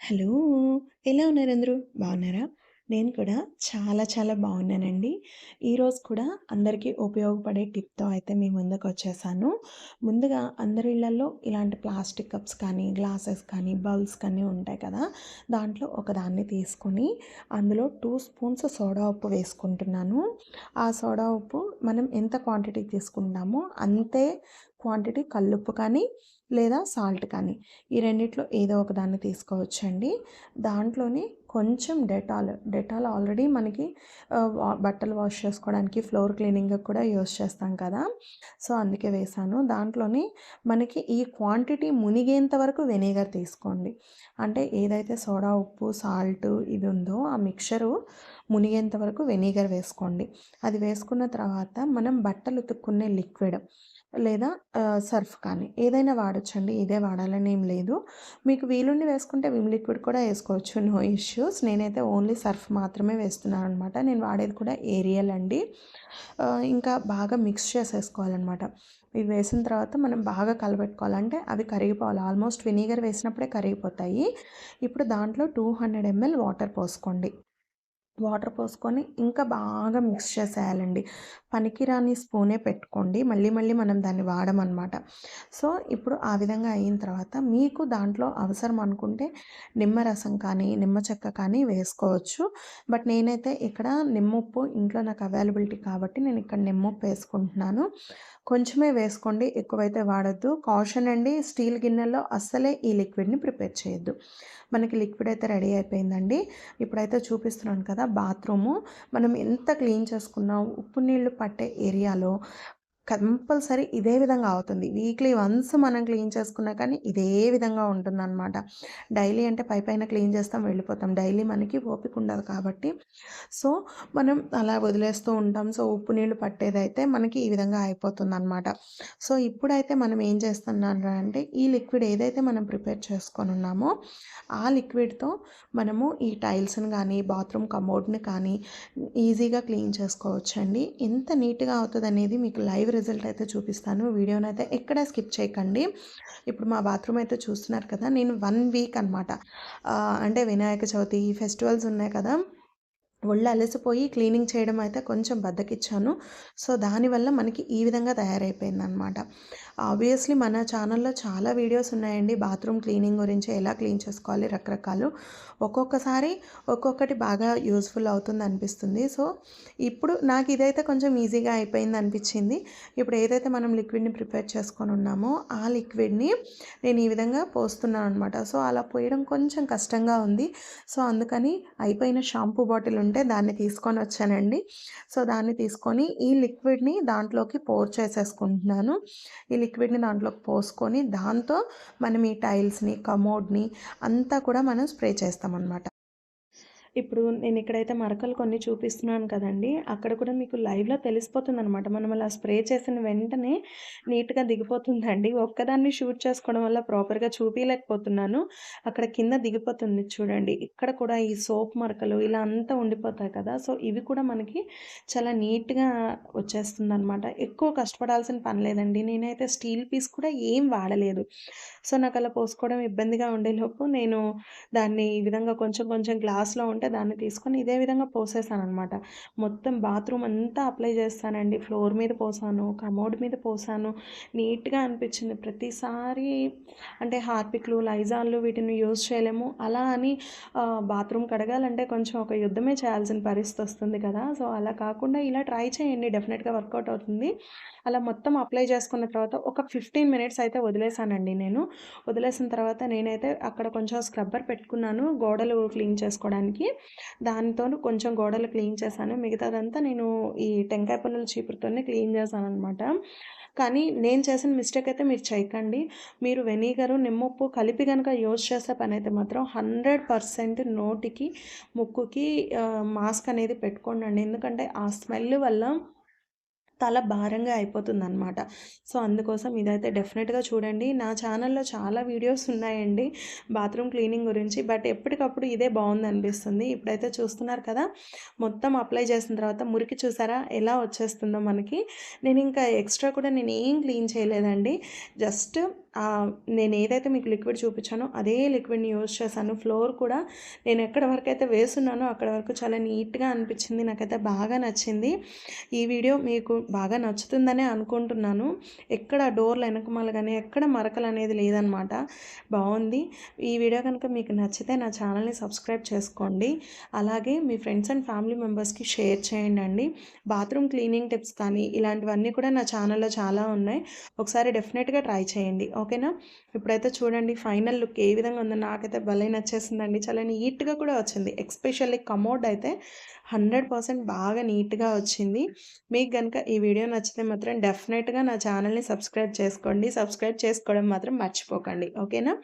Hello! ఎలా ఉన్నారు అందరూ? బాగున్నారా? నేను కూడా చాలా చాలా బాగున్నానండి. ఈరోజు కూడా అందరికీ ఉపయోగపడే టిప్‌తో అయితే మీ ముందుకొచ్చేసాను. ముందుగా అందరి ఇళ్ళలో ఇలాంటి ప్లాస్టిక్ కప్స్ కానీ, గ్లాసెస్ కానీ, బౌల్స్ కానీ ఉంటాయి కదా! దాంట్లో ఒకదాన్ని తీసుకొని అందులో టూ స్పూన్స్ సోడా ఉప్పు వేసుకుంటున్నాను. ఆ సోడా ఉప్పు మనం ఎంత క్వాంటిటీ తీసుకుంటామో అంతే క్వాంటిటీ కల్లుప్పు కానీ, లేదా సాల్ట్ కానీ ఈ రెండిట్లో ఏదో ఒకదాన్ని తీసుకోవచ్చండి. దాంట్లోని కొంచెం డెటాల్, డెటాల్ ఆల్రెడీ మనకి వా బట్టలు వాష్ చేసుకోవడానికి, ఫ్లోర్ క్లీనింగ్‌కి కూడా యూజ్ చేస్తాం కదా! సో, అందుకే వేశాను. దాంట్లోని మనకి ఈ క్వాంటిటీ మునిగేంత వరకు వెనిగర్ తీసుకోండి. అంటే ఏదైతే సోడా ఉప్పు, సాల్ట్ ఇది ఉందో ఆ మిక్చరు మునిగేంత వరకు వెనిగర్ వేసుకోండి. అది వేసుకున్న తర్వాత మనం బట్టలు ఉతుక్కునే లిక్విడ్ లేదా సర్ఫ్ కానీ ఏదైనా వాడొచ్చండి. ఇదే వాడాలని ఏం లేదు. మీకు వీలుండి వేసుకుంటే విమ్ లిక్విడ్ కూడా వేసుకోవచ్చు నో ఇష్యూస్. నేనైతే ఓన్లీ సర్ఫ్ మాత్రమే వేస్తున్నాను అనమాట నేను వాడేది కూడా ఏరియల్ అండి. ఇంకా బాగా మిక్స్ చేసేసుకోవాలనమాట. ఇవి వేసిన తర్వాత మనం బాగా కలబెట్టుకోవాలంటే అవి కరిగిపోవాలి. ఆల్మోస్ట్ వినిగర్ వేసినప్పుడే కరిగిపోతాయి. ఇప్పుడు దాంట్లో 200 ఎంఎల్ వాటర్ పోసుకోండి. వాటర్ పోసుకొని ఇంకా బాగా మిక్స్ చేసేయాలండి. పనికిరాని స్పూనే పెట్టుకోండి. మళ్ళీ మళ్ళీ మనం దాన్ని వాడమనమాట. సో, ఇప్పుడు ఆ విధంగా అయిన తర్వాత మీకు దాంట్లో అవసరం అనుకుంటే నిమ్మరసం కానీ, నిమ్మ చెక్క కానీ వేసుకోవచ్చు. బట్ నేనైతే ఇక్కడ నిమ్మప్పు ఇంట్లో నాకు అవైలబిలిటీ కాబట్టి నేను ఇక్కడ నిమ్మప్పు వేసుకుంటున్నాను. కొంచెమే వేసుకోండి. ఎక్కువైతే వాడొద్దు. కాషన్ అండి స్టీల్ గిన్నెల్లో అస్సలే ఈ లిక్విడ్‌ని ప్రిపేర్ చేయొద్దు. మనకి లిక్విడ్ అయితే రెడీ అయిపోయిందండి. ఇప్పుడైతే చూపిస్తున్నాను కదా! బాత్రూము మనం ఎంత క్లీన్ చేసుకున్నా ఉప్పు నీళ్ళు పట్టే ఏరియాలో కంపల్సరీ ఇదే విధంగా అవుతుంది. వీక్లీ వన్స్ మనం క్లీన్ చేసుకున్నా కానీ ఇదే విధంగా ఉంటుందన్నమాట డైలీ అంటే పైపైన క్లీన్ చేస్తాం వెళ్ళిపోతాం. డైలీ మనకి ఓపిక ఉండదు కాబట్టి సో, మనం అలా వదిలేస్తూ ఉంటాం. సో, ఉప్పు నీళ్ళు పట్టేదైతే మనకి ఈ విధంగా అయిపోతుంది అనమాట సో, ఇప్పుడైతే మనం ఏం చేస్తున్నాను అంటే ఈ లిక్విడ్ ఏదైతే మనం ప్రిపేర్ చేసుకొని ఉన్నామో ఆ లిక్విడ్‌తో మనము ఈ టైల్స్‌ని కానీ బాత్రూమ్ కమోడ్‌ని కానీ ఈజీగా క్లీన్ చేసుకోవచ్చండి. ఎంత నీట్‌గా అవుతుంది అనేది మీకు లైవ్ రిజల్ట్ అయితే చూపిస్తాను. వీడియోనైతే ఎక్కడ స్కిప్ చేయకండి. ఇప్పుడు మా బాత్రూమ్ అయితే చూస్తున్నారు కదా! నేను వన్ వీక్ అనమాట. అంటే వినాయక చవితి ఫెస్టివల్స్ ఉన్నాయి కదా! ఒళ్ళు అలసిపోయి క్లీనింగ్ చేయడం అయితే కొంచెం బద్దకిచ్చాను సో, దానివల్ల మనకి ఈ విధంగా తయారైపోయిందనమాట. ఆబ్వియస్లీ మన ఛానల్‌లో చాలా వీడియోస్ ఉన్నాయండి. బాత్రూమ్ క్లీనింగ్ గురించి ఎలా క్లీన్ చేసుకోవాలి రకరకాలు. ఒక్కొక్కసారి ఒక్కొక్కటి బాగా యూస్ఫుల్ అవుతుంది అనిపిస్తుంది సో, ఇప్పుడు నాకు ఇదైతే కొంచెం ఈజీగా అయిపోయింది అనిపించింది ఇప్పుడు ఏదైతే మనం లిక్విడ్‌ని ప్రిపేర్ చేసుకొని ఉన్నామో ఆ లిక్విడ్‌ని నేను ఈ విధంగా పోస్తున్నాను అనమాట. సో, అలా పోయడం కొంచెం కష్టంగా ఉంది. సో, అందుకని అయిపోయిన షాంపూ బాటిల్ ఉంటే దాన్ని తీసుకొని వచ్చానండి సో, దాన్ని తీసుకొని ఈ లిక్విడ్‌ని దాంట్లోకి పోర్ చేసేసుకుంటున్నాను. ఈ లిక్విడ్‌ని దాంట్లోకి పోసుకొని దాంతో మనం ఈ టైల్స్‌ని, కమోడ్‌ని అంతా కూడా మనం స్ప్రే చేస్తామనమాట. ఇప్పుడు నేను ఇక్కడైతే మరకలు కొన్ని చూపిస్తున్నాను కదండి అక్కడ కూడా మీకు లైవ్‌లో తెలిసిపోతుందనమాట. మనం అలా స్ప్రే చేసిన వెంటనే నీట్‌గా దిగిపోతుందండి. ఒక్కదాన్ని షూట్ చేసుకోవడం వల్ల ప్రాపర్‌గా చూపించలేకపోతున్నాను అక్కడ కింద దిగిపోతుంది చూడండి. ఇక్కడ కూడా ఈ సోప్ మరకలు ఇలా అంతా ఉండిపోతాయి కదా! సో, ఇవి కూడా మనకి చాలా నీట్‌గా వచ్చేస్తుంది అనమాట ఎక్కువ కష్టపడాల్సిన పని లేదండి. నేనైతే స్టీల్ పీస్ కూడా ఏం వాడలేదు. సో, నాకు అలా పోసుకోవడం ఇబ్బందిగా ఉండేలోపు నేను దాన్ని ఈ విధంగా కొంచెం కొంచెం గ్లాస్‌లో ఉంటే దాన్ని తీసుకొని ఇదే విధంగా పోసేసాననమాట. మొత్తం బాత్రూమ్ అంతా అప్లై చేస్తానండి. ఫ్లోర్ మీద పోసాను, కమోడ్ మీద పోసాను. నీట్‌గా అనిపించింది ప్రతిసారి అంటే హార్పిక్‌లు, లైజాన్లు వీటిని యూజ్ చేయలేము. అలా అని బాత్రూమ్ కడగాలంటే కొంచెం ఒక యుద్ధమే చేయాల్సిన పరిస్థితి వస్తుంది కదా! సో, అలా కాకుండా ఇలా ట్రై చేయండి. డెఫినెట్‌గా వర్కౌట్ అవుతుంది. అలా మొత్తం అప్లై చేసుకున్న తర్వాత ఒక 15 మినిట్స్ అయితే వదిలేసానండి నేను. వదిలేసిన తర్వాత నేనైతే అక్కడ కొంచెం స్క్రబ్బర్ పెట్టుకున్నాను గోడలు క్లీన్ చేసుకోవడానికి. దానితోను కొంచెం గోడలు క్లీన్ చేశాను. మిగతాదంతా నేను ఈ టెంకాయ పనుల చీపురుతోనే క్లీన్ చేశాను అనమాట కానీ నేను చేసిన మిస్టేక్ అయితే మీరు చేయకండి. మీరు వెనిగరు, నిమ్మప్పు కలిపి కనుక యూజ్ చేసే పనైతే మాత్రం 100% నోటికి, ముక్కుకి మాస్క్ అనేది పెట్టుకోండండి. ఎందుకంటే ఆ స్మెల్ వల్ల తల భారంగా అయిపోతుందనమాట. సో, అందుకోసం ఇదైతే డెఫినెట్‌గా చూడండి. నా ఛానల్‌లో చాలా వీడియోస్ ఉన్నాయండి బాత్రూమ్ క్లీనింగ్ గురించి. బట్ ఎప్పటికప్పుడు ఇదే బాగుంది అనిపిస్తుంది ఇప్పుడైతే చూస్తున్నారు కదా! మొత్తం అప్లై చేసిన తర్వాత మురికి చూసారా ఎలా వచ్చేస్తుందో మనకి. నేను ఇంకా ఎక్స్‌ట్రా కూడా నేను ఏం క్లీన్ చేయలేదండి. జస్ట్ నేను ఏదైతే మీకు లిక్విడ్ చూపించానో అదే లిక్విడ్‌ని యూజ్ చేశాను. ఫ్లోర్ కూడా నేను ఎక్కడి అయితే వేస్తున్నానో అక్కడి వరకు చాలా నీట్‌గా అనిపించింది. నాకైతే బాగా నచ్చింది. ఈ వీడియో మీకు బాగా నచ్చుతుందనే అనుకుంటున్నాను. ఎక్కడ డోర్లు ఎనకమాల కానీ ఎక్కడ మరకలు అనేది లేదనమాట. బాగుంది ఈ వీడియో కనుక మీకు నచ్చితే నా ఛానల్‌ని సబ్స్క్రైబ్ చేసుకోండి. అలాగే మీ ఫ్రెండ్స్ అండ్ ఫ్యామిలీ మెంబర్స్‌కి షేర్ చేయండండి. బాత్రూమ్ క్లీనింగ్ టిప్స్ కానీ ఇలాంటివన్నీ కూడా నా ఛానల్‌లో చాలా ఉన్నాయి. ఒకసారి డెఫినెట్‌గా ట్రై చేయండి. ఓకేనా? ఇప్పుడైతే చూడండి ఫైనల్ లుక్ ఏ విధంగా ఉందో నాకైతే భలే నచ్చేసిందండి. చాలా నీట్‌గా కూడా వచ్చింది. ఎక్స్పెషల్లీ కమోడ్ అయితే 100% బాగా నీట్‌గా వచ్చింది. మీకు కనుక ఈ వీడియో నచ్చితే మాత్రం డెఫినెట్‌గా నా ఛానల్‌ని సబ్స్క్రైబ్ చేసుకోండి. సబ్స్క్రైబ్ చేసుకోవడం మాత్రం మర్చిపోకండి. ఓకేనా?